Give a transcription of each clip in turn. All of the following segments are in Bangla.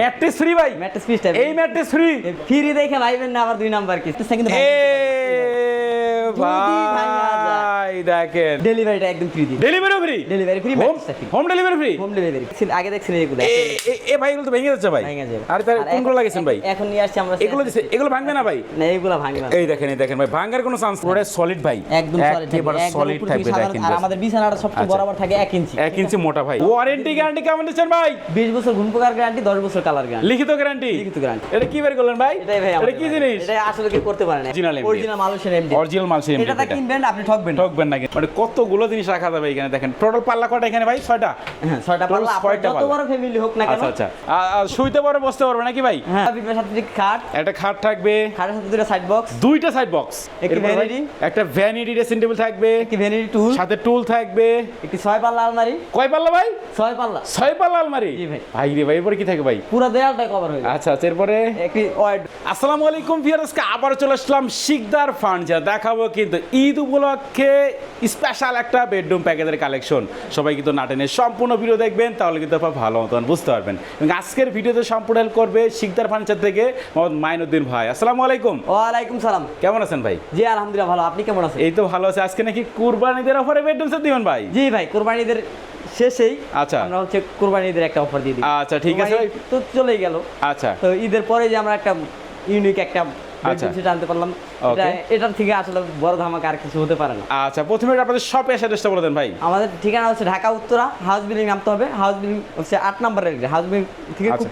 ম্যাট্রেস ফ্রি ভাই। ম্যাট্রিক্স ফ্রি এই ম্যাট্রিক্স ফ্রি ফ্রি দেখে ভাইবেন না আবার দুই নাম্বার কি সেকেন্ড এ ভাই। দেখেন। ডেলিভারিটা একদম ফ্রি দিই delivery free delivery free home home delivery free home delivery আগে দেখছেন এগুলো। এ ভাই এগুলো তো ভেঙে যাচ্ছে ভাই। ভেঙে যাবে। আরে তার কোনগুলো লাগিয়েছেন ভাই? এখন নিয়ে আসছি আমরা এগুলো দিছে এগুলো ভাঙবে না ভাই? না এগুলো ভাঙবে না। এই দেখেন এই দেখেন ভাই ভাঙার কোনো চান্স পুরো সলিড ভাই। একদম সলিড একেবারে সলিড থাকবে দেখেন আর আমাদের বিছানাটা সবচেয়ে আচ্ছা। বরাবর থাকে 1 ইঞ্চি এক ইঞ্চি মোটা ভাই। ওয়ারেন্টি গ্যারান্টি কেমন দিচ্ছেন ভাই? 20 বছর ঘুম পোকার গ্যারান্টি 10 বছর কালার গ্যারান্টি লিখিত গ্যারান্টি লিখিত গ্যারান্টি এটা কি বের করলেন ভাই? এটাই ভাই এটা কি জিনিস? এটা আসলে কি করতে পারে না। অরিজিনাল মালয়েশিয়ান এমডি অরিজিনাল মাল সেম এটাতে কিনবেন আপনি ঠকবেন না। ঠকবেন না। মানে কতগুলো জিনিস রাখা যাবে এখানে দেখেন? টোটাল পাল্লা কটা এখানে ভাই? ছয়টা? ছয়টা পাল্লা ছয়টা যত বড় ফ্যামিলি হোক না কেন। আচ্ছা আচ্ছা। শুইতে পারো বসতে পারবে নাকি ভাই? হ্যাঁ বিপের সাথে খাট। একটা খাট থাকবে। খাটের সাথে দুটো সাইড বক্স দুইটা সাইড বক্স একটি vanity। একটা ভ্যানিটি ড্রেসিং টেবিল থাকবে। একটি ভ্যানিটি টুল সাথে টুল থাকবে। একটি ছয় পাল্লা আলমারি। কয় পাল্লা ভাই? ছয় পাল্লা। ছয় পাল্লা আলমারি? জি ভাই। ভাই রে ভাই এরপরে কি থাকে ভাই? পুরো দেয়ালটাই কভার হয়ে আচ্ছা আচ্ছা এরপরে? একটি ওয়ার্ড আসসালামু আলাইকুম ভিউয়ার্সকে আবার চলে আসলাম শিকদার ফার্নিচার। দেখাবো কিন্তু ঈদ উপলক্ষে স্পেশাল একটা বেডরুম প্যাকেজের কালেকশন সবাই কিন্তু নাটেনের সম্পূর্ণ ভিডিও দেখবেন তাহলে কিন্তু আপনারা ভালো মতন বুঝতে পারবেন। এবং আজকের ভিডিওতে সম্পূর্ণ হেল্প করবে শিকদার ফার্নিচার থেকে মোহাম্মদ মাইনুদ্দিন ভাই। আসসালামু আলাইকুম। ওয়ালাইকুম সালাম। কেমন আছেন ভাই? জি আলহামদুলিল্লাহ ভালো। আপনি কেমন আছেন? এই তো ভালো আছে। আজকে নাকি কুরবানিদের অফারে বেডরুম সেট দিবেন ভাই? জি ভাই কুরবানিদের শেষেই আচ্ছা। আমরা হচ্ছে কোরবানিদের একটা অফার দিয়ে দিই। আচ্ছা ঠিক আছে। তো চলেই গেল। আচ্ছা। তো ঈদের পরে যে আমরা একটা ইউনিক একটা আচ্ছা। আনতে পারলাম। এটার থেকে আসলে বড় ধামাকা আর কিছু হতে পারে না। আচ্ছা প্রথমে আপনাদের শপে চেষ্টা করে দেন ভাই। আমাদের ঠিকানা হচ্ছে ঢাকা উত্তরা। হাউস বিল্ডিং নামতে হবে। হাউস বিল্ডিং হচ্ছে আট নাম্বার রেলগেট হাউস বিল্ডিং থেকে খুব আচ্ছা।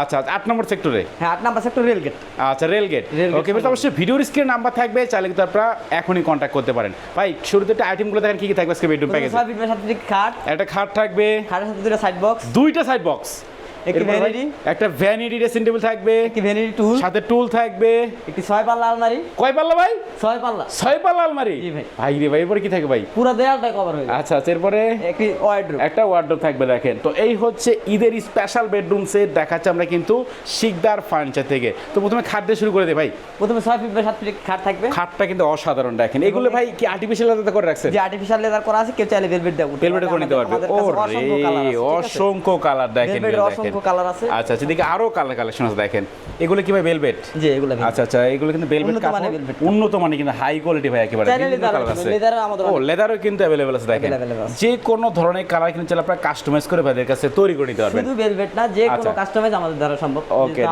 আচ্ছা আচ্ছা, আট নম্বর সেক্টরে হ্যাঁ আট নাম্বার সেক্টর রেলগেট আচ্ছা rail gate Rail gate okay বেশ অবশ্যই ভিডিওর স্ক্রিন নাম্বার থাকবে চাইলে কিন্তু আপনারা এখনই কন্ট্যাক্ট করতে পারেন। ভাই শুরুতে একটা আইটেমগুলো দেখেন কি কি থাকবে আজকে বেডরুম প্যাকেজ সাথে খাট। একটা খাট থাকবে। খাটের সাথে দুটো সাইড বক্স দুইটা সাইড বক্স একটি ভ্যানিটি একটা ভ্যানিটি ড্রেসিং টেবিল থাকবে। একটি ভ্যানিটি টুল সাথে টুল থাকবে। একটি ছয় পাল্লা আলমারি। কয় পাল্লা ভাই? ছয় পাল্লা। ছয় পাল্লা আলমারি? জি ভাই। ভাই রে ভাই এরপরে কি থাকে ভাই? পুরো দেয়ালটাই কভার হয়ে আচ্ছা আচ্ছা এরপরে? একটি ওয়ার্ডরোব একটা ওয়ার্ডরোব থাকবে দেখেন। তো এই হচ্ছে ঈদের স্পেশাল বেডরুম সেট দেখাচ্ছে আমরা কিন্তু শিকদার ফার্নিচার থেকে। তো প্রথমে খাট দিয়ে শুরু করে দে ভাই। প্রথমে ছয় ফিট বাই সাত ফিট খাট থাকবে। খাটটা কিন্তু অসাধারণ দেখেন। এগুলো ভাই কি আর্টিফিশিয়াল করে রাখছেন? যে আর্টিফিশিয়াল লেদার করা আছে কেউ চাইলে ভেলভেট দেবো ভেলভেটে করে নিতে পারবে। অসংখ্য কালার দেখেন অসংখ্য কালার আছে। আচ্ছা আচ্ছা দিকে আরও কালার কালেকশন আছে দেখেন। এগুলো কি ভাই ভেলভেট যে এগুলো আচ্ছা আচ্ছা এগুলো কিন্তু ভেলভেট উন্নত কাপড়। কিন্তু হাই কোয়ালিটি ভাই একেবারে। আমাদের ও লেদারও কিন্তু অ্যাভেলেবল আছে দেখেন। যে কোনো ধরনের কালার কিন্তু চাইলে আপনারা কাস্টমাইজ করে ভাইদের কাছে তৈরি করে নিতে পারবেন। শুধু ভেলভেট না যে কোনো। কাস্টমাইজ আমাদের দ্বারা সম্ভব।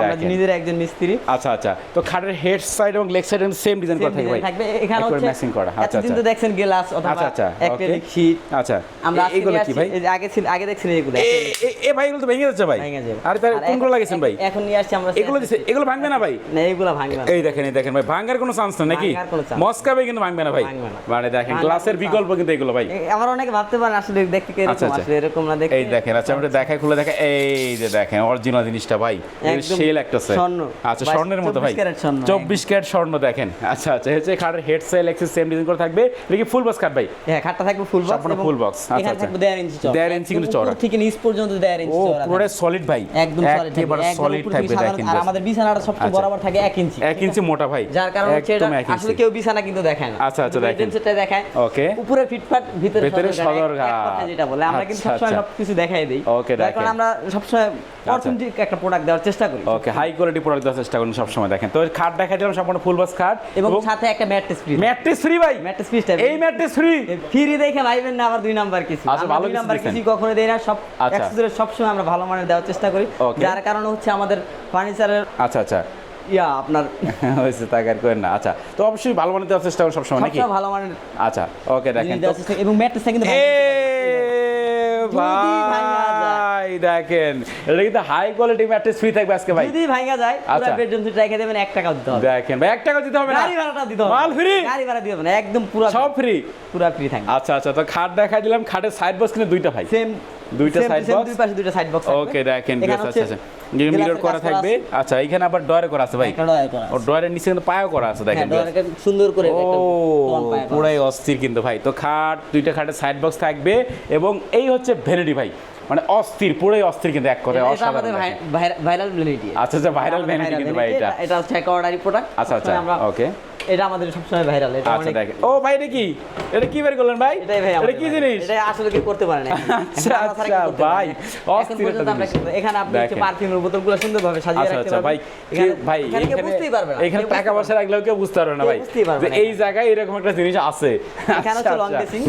আমরা নিজের একজন মিস্ত্রি। আচ্ছা আচ্ছা। তো খাটের হেড সাইড এবং লেগ সাইড সেম ডিজাইন করা থাকবে থাকবে। এখানে হচ্ছে ম্যাচিং করা। আচ্ছা আচ্ছা তো দেখছেন গ্লাস অথবা আচ্ছা, অ্যাক্রিলিক শীট আমরা এগুলো কি ভাই? আগে দেখছেন এগুলো। এ ভাই এগুলো তো ভেঙে যাচ্ছে ভাই। ভেঙে যাবে। আরে তার কোনগুলো লাগিয়েছেন ভাই? এখন নিয়ে আসছি আমরা এগুলো দিছে এগুলো ভাঙবে না ভাই? না এগুলো ভাঙবে না। এই দেখেন এই দেখেন ভাই ভাঙার কোনো চান্স না নাকি? ভাঙার কোনো chance মস্কাবে কিন্তু ভাঙবে না ভাই। মানে দেখেন গ্লাসের বিকল্প কিন্তু এগুলো ভাই। এ- অনেকে ভাবতে পারেন আসলে দেখতে কি এরকম। আসলে এরকম না দেখতে। এই দেখেন আচ্ছা আমরা দেখাই খুলে দেখা এই যে দেখেন অরিজিনাল জিনিসটা ভাই। সেল একটা স্বর্ণ। আচ্ছা স্বর্ণের মতো ভাই। 24 ক্যারেট স্বর্ণ, চব্বিশ ক্যারেট স্বর্ণ দেখেন। আচ্ছা আচ্ছা হচ্ছে খাটের হেড সেল এক্সেস সেম ডিজাইন করে থাকবে। ফুল বক্স কাট ভাই? হ্যাঁ খাটটা থাকবে ফুল বক্স আচ্ছা, আচ্ছা। ইঞ্চি চওড়া। থেকে নিচ পর্যন্ত দেড় ইঞ্চি চওড়া পুরো সলিড ভাই একদম সলিড একেবারে সলিড থাকবে দেখেন আর আমাদের বিছানাটা সবচেয়ে আচ্ছা। বরাবর থাকে 1 ইঞ্চি এক ইঞ্চি মোটা ভাই। যার কারণে হচ্ছে এটা আসলে কেউ বিছানা কিন্তু দেখায় না। আচ্ছা, আচ্ছা, দেখেন। bedroom set টা দেখায়। ওকে। উপরে ফিটফাট ভিতরে ভেতরে সদরঘাট। যেটা বলে। আমরা কিন্তু আচ্ছা, সবসময় আচ্ছা। সবকিছু দেখাই দেই। ওকে, যার কারণে দেখেন। আমরা সবসময় অথেন্টিক একটা প্রোডাক্ট দেওয়ার চেষ্টা করি। ওকে হাই কোয়ালিটি প্রোডাক্ট দেওয়ার চেষ্টা করুন সবসময় দেখেন। তো খাট দেখা দিলাম সম্পূর্ণ ফুল বক্স খাট। এবং সাথে একটা ম্যাট্রেস ফ্রি ম্যাট্রেস ফ্রি ভাই! ম্যাট্রেস পিসটা এই ম্যাট্রেস ফ্রি ফ্রি দেখে ভাইবেন না আবার দুই নাম্বার কিছু। আচ্ছা, ভালো নাম্বার কিছু কখনো দেই না সব আচ্ছা। অ্যাক্সেসরিজ সবসময় আমরা ভালো মানের দেওয়ার চেষ্টা করি. যার কারণে হচ্ছে আমাদের ফার্নিচারের আচ্ছা আচ্ছা। ইয়া আপনার হয়েছে তাকে আর করেন না। আচ্ছা তো অবশ্যই ভালো মানের দেওয়ার চেষ্টা করুন সবসময় নাকি? ভালো মানের আচ্ছা ওকে দেখেন এবং ম্যাট্রেসটা কিন্তু ভাই দেখেন এটা কিন্তু হাই কোয়ালিটি ম্যাট্রেস ফ্রি থাকবে আজকে ভাই। যদি ভাঙা যায় পুরো আচ্ছা। বেডরুম সেট রেখে দেবেন 1 টাকা দিতে হবে। দেখেন ভাই এক টাকা দিতে হবে না। গাড়ি ভাড়াটা দিতে হবে। মাল free? গাড়ি ভাড়া দিতে হবে না একদম পুরো সব ফ্রি পুরো ফ্রি থাকবে। আচ্ছা আচ্ছা তো খাট দেখা দিলাম খাটের সাইড বক্স কিন্তু দুইটা ভাই। সেম দুইটা side box? দুই পাশে দুইটা সাইড বক্স ওকে দেখেন বেশ আচ্ছা আচ্ছা মিরর করা থাকবে। আচ্ছা এখানে আবার ডয়ারে করা আছে ভাই? ও ডয়ারের নিচে কিন্তু পায়াও করা আছে দেখেন বেশ। সুন্দর করে ও করা। পুরাই অস্থির কিন্তু ভাই। তো খাট দুইটা খাটের সাইড বক্স থাকবে এবং এই হচ্ছে ভ্যানিটি ভাই। মানে অস্থির পুরাই অস্থির কিন্তু এক কথায় অসাধারণ ভাইরাল ভ্যানিটি। আচ্ছা আচ্ছা ভাইরাল ভ্যানিটি কিন্তু ভাই এটা। এটা হচ্ছে একটা অর্ডারি প্রোডাক্ট আচ্ছা আচ্ছা ওকে এটা আমাদের সবসময় ভাইরাল এটা আচ্ছা দেখেন। ও ভাই এটা কি? এটা কি বের করলেন ভাই? এটাই ভাই এটা কি জিনিস? এটা আসলে কেউ করতে পারে না আচ্ছা, আচ্ছা, ভাই, অস্থির এখানে আপনি হচ্ছে পারফিউমের বোতলগুলো সুন্দরভাবে সাজিয়ে আচ্ছা রাখতে আচ্ছা ভাই পারবেন। এখানে- ভাই এখানে বুঝতেই পারবে না। এখানে টাকা পয়সা রাখলেও কেউ বুঝতে পারবে না ভাই। যে এই জায়গায় এরকম একটা জিনিস আছে। এখানে হচ্ছে লং আচ্ছা, ড্রেসিং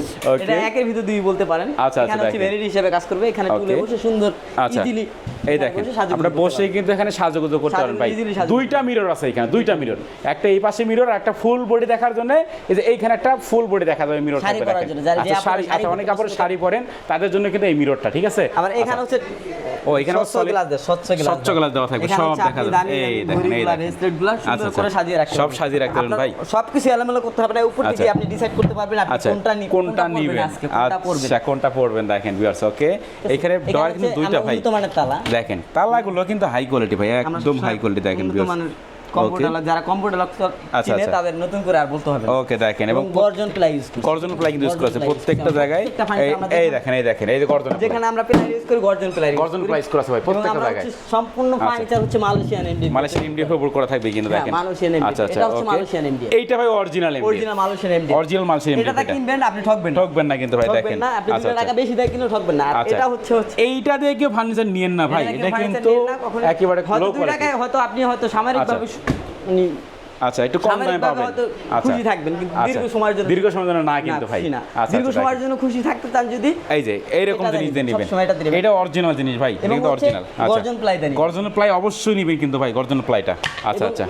এটা একের ভিতর দুই বলতে পারেন। আচ্ছা, এখানে আচ্ছা, হচ্ছে ভ্যানিটি হিসেবে কাজ করবে। এখানে Okay. বসে সুন্দর আচ্ছা। ইজিলি এই দেখেন আমরা বসে কিন্তু এখানে সাজুগুজু করতে পারেন ভাই। দুইটা মিরর আছে এখানে দুইটা মিরর একটা এই পাশে মিরর একটা ফুল বডি দেখার জন্য এই যে এইখানে একটা ফুল বডি দেখা যাবে মিরর শাড়ি পরার জন্য, যারা- আচ্ছা শাড়ি শাড়ি আচ্ছা অনেক কাপড় শাড়ি পরেন তাদের জন্য কিন্তু এই মিররটা ঠিক আছে? আবার এখানে হচ্ছে ও, এখানে আবার স্বচ্ছ solid- গ্লাস স্বচ্ছ গ্লাস স্বচ্ছ গ্লাস দেওয়া থাকবে, সব দেখা যাবে। এই দেখেন, এই সুন্দর আচ্ছা, করে আচ্ছা। সাজিয়ে রাখতে সব সাজিয়ে রাখতে পারবেন, ভাই। সবকিছু এলোমেলো করতে হবে না উপর থেকে আচ্ছা। আপনি ডিসাইড করতে পারবেন আপনি কোনটা কোনটা নিবেন? কোনটা পরবেন? দেখেন ভিউয়ার্স ওকে এখানে ডয়ার কিন্তু দুইটা ভাই। তালা। গুলো তালাগুলো কিন্তু হাই কোয়ালিটি ভাই একদম হাই কোয়ালিটি দেখেন ভিউয়ার্স কম্পিউটার যারা কম্পিউটার লক আচ্ছা, চিনে আচ্ছা। তাদের নতুন করে আর বলতে হবে ওকে দেখেন এবং গর্জন প্লাই ইউজ করি গর্জন প্লাই ইউজ করেছে প্রত্যেকটা জায়গায়। এই দেখুন। এই দেখেন এই যে গর্জন যেখানে আমরা প্লাই ইউজ করি গর্জন প্লাই গর্জন প্লাই ইউজ করা ভাই প্রত্যেকটা জায়গায়। সম্পূর্ণ আচ্ছা। ফার্নিচার হচ্ছে মালয়েশিয়ান এমডি মালয়েশিয়ান এমডিএফ উপর করা থাকবে কিন্তু হ্যাঁ, দেখেন। মালয়েশিয়ান MDF আচ্ছা আচ্ছা এটা হচ্ছে মালয়েশিয়ান MDF এইটা ভাই original MDF original Malaysian MD original Malaysian MDF এটা কিনবেন আপনি ঠকবেন ঠকবেন না কিন্তু ভাই দেখেন। না আপনি আচ্ছা দুটো টাকা আচ্ছা বেশি দিয়ে কিনেও ঠকবেন না। আচ্ছা। এটা হচ্ছে হচ্ছে এইটা দিয়ে কেউ ফার্নিচার নিয়েন না ভাই। এটা কিন্তু একেবারে লো টাকায় হয়তো আপনি হয়তো সামরিকভাবে আচ্ছা। মানে আচ্ছা একটু কম দামে পাবেন। আচ্ছা। খুশি থাকবেন কিন্তু আচ্ছা। দীর্ঘ সময়ের জন্য দীর্ঘ সময়ের জন্য না কিন্তু ভাই। আচ্ছা দীর্ঘ সময়ের জন্য খুশি থাকতে চান যদি এই যে এইরকম এটা জিনিস দিয়ে দেন, নেবেন। এটা অরিজিনাল জিনিস ভাই এটা কিন্তু অরিজিনাল আচ্ছা। গর্জন দিয়ে নিবেন। গর্জন প্লাই অবশ্যই নেবেন কিন্তু ভাই গর্জন প্লাইটা। আচ্ছা আচ্ছা।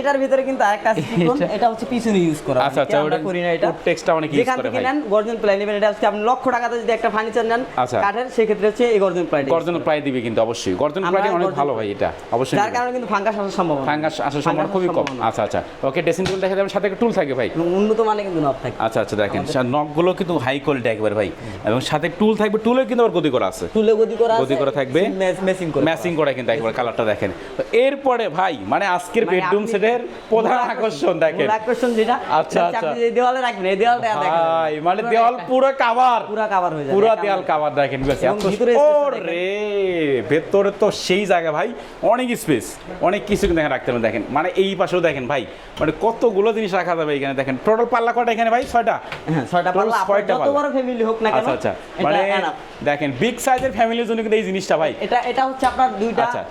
এটার ভিতরে কিন্তু আরেকটা আছে এটা- হচ্ছে পিছনে ইউজ করা। আচ্ছা, আচ্ছা, ওটা- করি না এটা। ওর text টা অনেকে যেখান করে ভাই। নেন গর্জন প্লাই নেবেন। এটা হচ্ছে আপনি লক্ষ টাকাতে যদি একটা ফার্নিচার নেন। কাঠের সেক্ষেত্রে হচ্ছে এই গর্জন প্লাই গর্জন প্লাই দিবে কিন্তু অবশ্যই। গর্জন প্লাই অনেক ভালো ভাই এটা অবশ্যই যার নেবেন। কারণে কিন্তু ফাঙ্গাস আসার সম্ভাবনা ফাঙ্গাস আসার সম্ভাবনা খুবই কম। আচ্ছা আচ্ছা ওকে ড্রেসিং টেবিল দেখা যাবে সাথে একটা টুল থাকে ভাই। উন্নত মানে কিন্তু নব থাকে। আচ্ছা আচ্ছা দেখেন নখগুলো কিন্তু হাই কোয়ালিটি একবার ভাই। এবং সাথে টুল থাকবে টুলে কিন্তু আবার গদি করা আছে। তুলে গদি করা গদি করা থাকবে। মেসিং করে ম্যাচিং করা কিন্তু একবার কালারটা দেখেন। এরপরে ভাই মানে আজকের মানে বেডরুম সেটের প্রধান আকর্ষণ দেখেন। আকর্ষণ যেটা আচ্ছা, আচ্ছা। আপনি যে দেওয়ালে রাখবেন এই দেওয়ালটা দেখেন। ভাই মানে দেওয়াল পুরো কাভার পুরো কভার হয়ে যাবে পুরো দেয়াল কাভার দেখেন এত ভিতরে তো সেই জায়গা ভাই অনেক স্পেস অনেক কিছু কিন্তু এখানে রাখতে পারেন দেখেন। মানে এই পাশেও দেখেন ভাই মানে কতগুলো জিনিস রাখা যাবে এখানে? দেখেন টোটাল পাল্লা কটা এখানে ভাই? ছয়টা? হ্যাঁ ছয়টা পাল্লা। ছয়টা যত বড় ফ্যামিলি হোক না কেন আচ্ছা আচ্ছা। মানে দেখেন বিগ সাইজের ফ্যামিলির জন্য কিন্তু এই জিনিসটা ভাই। এটা এটা হচ্ছে আপনার দুইটা আচ্ছা।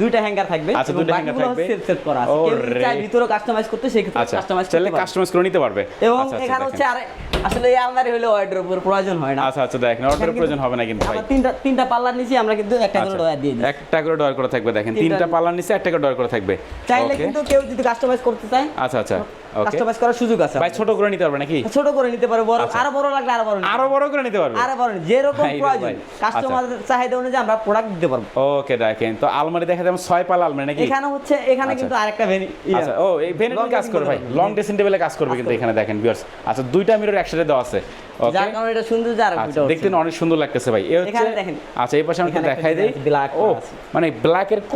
দুইটা হ্যাঙ্গার থাকবে আচ্ছা, দুইটা হ্যাঙ্গার থাকবে। সেট সেট করা আছে। কেউ চাই ভিতরে কাস্টমাইজ করতে সেই ক্ষেত্রে কাস্টমাইজ করতে পারবে। কাস্টমাইজ করে নিতে পারবে। এবং আচ্ছা, আচ্ছা, এখানে হচ্ছে আরে আসলে এই আলমারি হলে ওয়ার্ড্রোবের প্রয়োজন হয় না। আচ্ছা আচ্ছা দেখেন প্রয়োজন হবে না কিন্তু ভাই। তিনটা তিনটা পাল্লার নিচে আমরা কিন্তু একটা করে আচ্ছা, ডয়ার দিয়ে দিই একটা করে ডয়ার করে থাকবে দেখেন তিনটা- পাল্লার নিচে একটা করে ডয়ার করে থাকবে। চাইলে কিন্তু কেউ যদি কাস্টমাইজ করতে চায় আচ্ছা আচ্ছা কাস্টমাইজ করার সুযোগ আছে ভাই ছোট করে নিতে পারবে নাকি? ছোট করে নিতে পারে বড় আচ্ছা। আরও বড় লাগলে আরও বড় আরও বড় করে নিতে পারবে। আরও বড় যেরকম প্রয়োজন ভাই। কাস্টমারের চাহিদা অনুযায়ী আমরা প্রোডাক্ট দিতে পারব। ওকে দেখেন তো আলমারি দেখা যাবে ছয় পাল্লা আলমারি নাকি? এখানে হচ্ছে এখানে আচ্ছা। কিন্তু আরেকটা ভেরি আচ্ছা ও এই Long কাজ করবে ভাই। লং ড্রেসিং টেবিলে কাজ করবে কিন্তু এখানে দেখেন ভিউয়ার্স আচ্ছা দুইটা মিরর একসাথে দেওয়া আছে। যার কারণে এটা সুন্দর যার আচ্ছা দেখতে অনেক সুন্দর লাগতেছে ভাই। এই হচ্ছে আচ্ছা এই পাশে আমি একটু এখানে একটা দেখাই দেই। design ও করা আছে। মানে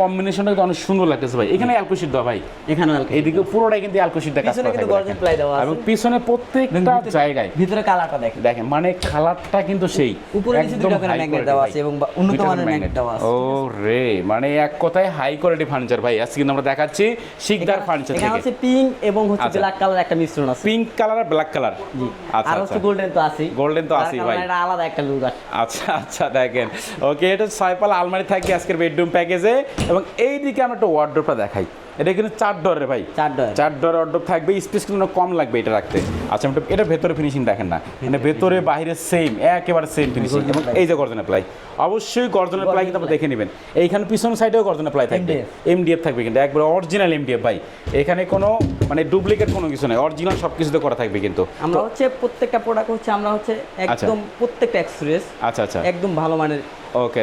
কম্বিনেশনটা কিন্তু অনেক সুন্দর লাগতেছে ভাই। এখানে অ্যালকোশিট দেওয়া ভাই। এখানে এইদিকে পুরোটাই কিন্তু অ্যালকোশিটটা কাজ পিছনে কিন্তু গর্জন প্লাই দেওয়া আছে। এবং পিছনে প্রত্যেকটা জায়গায় ভিতরে কালারটা দেখেন। দেখেন মানে কালারটা কিন্তু সেই। উপরে নিচে দুইটা করে ম্যাগনেট দেওয়া আছে এবং উন্নত মানের ম্যাগনেট দেওয়া আছে ও রে মানে এক কথায় হাই কোয়ালিটি ফার্নিচার ভাই। আজকে কিন্তু আমরা দেখাচ্ছি শিকদার ফার্নিচার হচ্ছে পিঙ্ক এবং হচ্ছে আচ্ছা। ব্ল্যাক কালার একটা মিশ্রণ আছে। পিঙ্ক কালার আর ব্ল্যাক কালার জি। আর আচ্ছা। হচ্ছে গোল্ডেন তো আছেই। গোল্ডেন তো ভাই। এটা আলাদা একটা লুক আছে আচ্ছা আচ্ছা দেখেন। ওকে এটা ছয়পাল আলমারি থাকবে আজকের বেডরুম প্যাকেজে এবং এই দিকে আমরা একটা ওয়ার্ড্রোপটা দেখাই। এটা কিন্তু চার ডরের ভাই। চার ডর। চার ডর ওয়ার্ড্রোপ থাকবে স্পেস কিন্তু কম লাগবে এটা রাখতে। আচ্ছা এটা এটা ভেতরে ফিনিশিং দেখেন না। মানে ভেতরে বাইরে সেম একেবারে সেম ফিনিশিং এবং এই যে গর্জন প্লাই অবশ্যই গর্জন প্লাই কিন্তু আপনি দেখে নেবেন। এইখানে পিছন সাইডেও গর্জন প্লাই থাকবে। এমডিএফ থাকবে কিন্তু একবার অরিজিনাল এমডিএফ ভাই। এখানে কোনো মানে ডুপ্লিকেট কোনো কিছু নাই অরিজিনাল সব কিছুতে করা থাকবে কিন্তু। আমরা হচ্ছে প্রত্যেকটা প্রোডাক্ট হচ্ছে আমরা হচ্ছে একদম প্রত্যেকটা এক্সপ্রেস আচ্ছা আচ্ছা। একদম ভালো মানের ওকে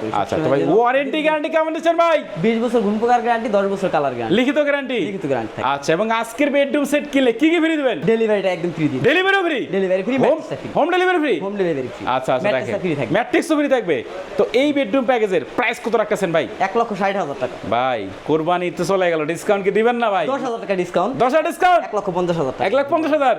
করি। আচ্ছা তো ভাই ওয়ারেন্টি গ্যারান্টি কেমন দিচ্ছেন ভাই? বিশ বছর ঘুম পোকার গ্যারান্টি দশ বছর কালার গ্যারান্টি লিখিত গ্যারান্টি লিখিত গ্যারান্টি আচ্ছা এবং আজকের বেডরুম সেট কি কি ফ্রি দিবেন? ডেলিভারিটা একদম ফ্রি দিই delivery free delivery free home delivery free home delivery free আচ্ছা আচ্ছা দেখেন ফ্রি ম্যাট্রিক্সও ফ্রি থাকবে? তো এই বেডরুম প্যাকেজের প্রাইস কত রাখতেছেন ভাই? এক লক্ষ ষাট হাজার টাকা। ভাই কোরবানি তো চলে গেল ডিসকাউন্ট কি দিবেন না ভাই? দশ হাজার টাকা ডিসকাউন্ট দশ হাজার ডিসকাউন্ট এক লক্ষ পঞ্চাশ হাজার টাকা। এক লাখ পঞ্চাশ হাজার?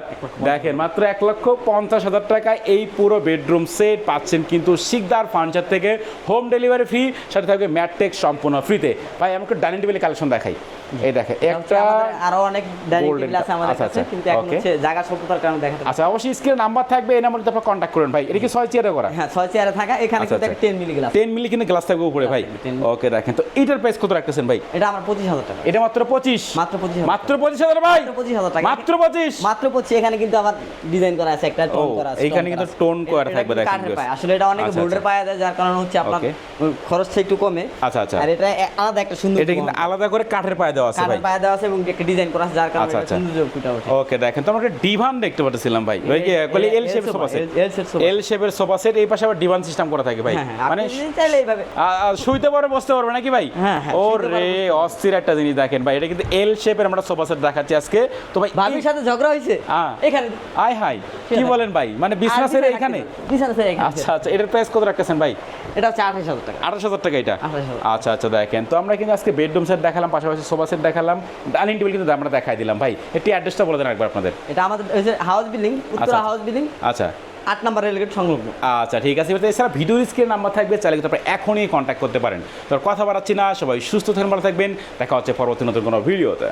দেখেন মাত্র এক লক্ষ পঞ্চাশ হাজার টাকায় এই পুরো বেডরুম সেট পাচ্ছেন কিন্তু শিকদার ফার্নিচার বাংলাদেশের থেকে হোম ডেলিভারি ফ্রি সাথে থাকবে ম্যাটটেক সম্পূর্ণ ফ্রিতে ভাই আমাকে ডাইনিং টেবিল কালেকশন দেখাই। এই দেখে একটা আরও অনেক ডাইনিং টেবিল আছে আমাদের আচ্ছা, কাছে আচ্ছা, কিন্তু এখন হচ্ছে জায়গা স্বল্পতার কারণে দেখাতে আচ্ছা অবশ্যই স্ক্রিনে নাম্বার থাকবে এই নাম্বারটা আপনার কন্ট্যাক্ট করুন। ভাই এটা কি ছয় চেয়ারে করা? হ্যাঁ ছয় চেয়ারে থাকা এখানে আচ্ছা, কিন্তু আচ্ছা। Ten milli glass ten milli কিন্তু গ্লাস থাকবে উপরে ভাই। ওকে দেখেন তো এটার প্রাইস কত রাখতেছেন ভাই? এটা আমার পঁচিশ হাজার টাকা। এটা মাত্র পঁচিশ। মাত্র পঁচিশ হাজার মাত্র পঁচিশ হাজার ভাই। মাত্র পঁচিশ হাজার টাকা। মাত্র পঁচিশ। মাত্র পঁচিশ এখানে কিন্তু আবার ডিজাইন করা আছে একটা টোন করা আছে stone কিন্তু tone করা থাকবে দেখেন আসলে এটা অনেকে বোল্ডের আচ্ছা। পায়া দেয় যার কারণে হচ্ছে আপনার খরচটা একটু কমে। আচ্ছা, আচ্ছা। আর এটা আলাদা একটা সুন্দর এটা কিন্তু আলাদা করে কাঠের পায়ে দেওয়া আছে কাঠের পায়া দেওয়া আছে এবং একটা ডিজাইন করা আছে যার কারণে আচ্ছা, এটা আচ্ছা। সৌন্দর্য ফুটে ওঠে। ওকে দেখেন তো আমরা একটা ডিভান দেখতে পাচ্ছিলাম ভাই। ওই এল সোফা সেট। এল শেপের সোফা সেট এই পাশে আবার ডিভান সিস্টেম করা থাকে ভাই। হ্যাঁ হ্যাঁ মানে চাইলে এইভাবে। শুইতে পারবে বসতে পারবে নাকি ভাই? হ্যাঁ, হ্যাঁ, ও রে অস্থির একটা জিনিস দেখেন ভাই। এটা কিন্তু এল শেপের আমরা সোফা সেট দেখাচ্ছি আজকে। তো ভাই ভাবির সাথে ঝগড়া হয়েছে? হ্যাঁ। এখানে? আয় হাই কি বলেন ভাই? মানে বিছনা এখানে? বিছানা এখানে। আচ্ছা আচ্ছা এটার প্রাইস কত রাখতেছেন ভাই? এটা হচ্ছে আঠাশ হাজার টাকা। আঠাশ হাজার টাকা এটা? আচ্ছা আচ্ছা দেখেন। তো আমরা কিন্তু আজকে বেডরুম সেট দেখালাম পাশাপাশি সোফা সেট দেখালাম। ডাইনিং টেবিল কিন্তু আমরা দেখাই দিলাম। ভাই একটি অ্যাড্রেসটা বলে দেন একবার আপনাদের। এটা আমাদের হাউস বিল্ডিং উত্তরা আচ্ছা। হাউস বিল্ডিং আচ্ছা। আট নাম্বার রেলগেট সংলগ্ন। আচ্ছা ঠিক আছে। এছাড়া ভিডিও স্ক্রিন নাম্বার থাকবে চাইলে কিন্তু আপনি এখনই কন্ট্যাক্ট করতে পারেন। তো কথা বাড়াচ্ছি না সবাই সুস্থ থাকবেন ভালো থাকবেন। দেখা হচ্ছে পরবর্তী নতুন কোনো ভিডিওতে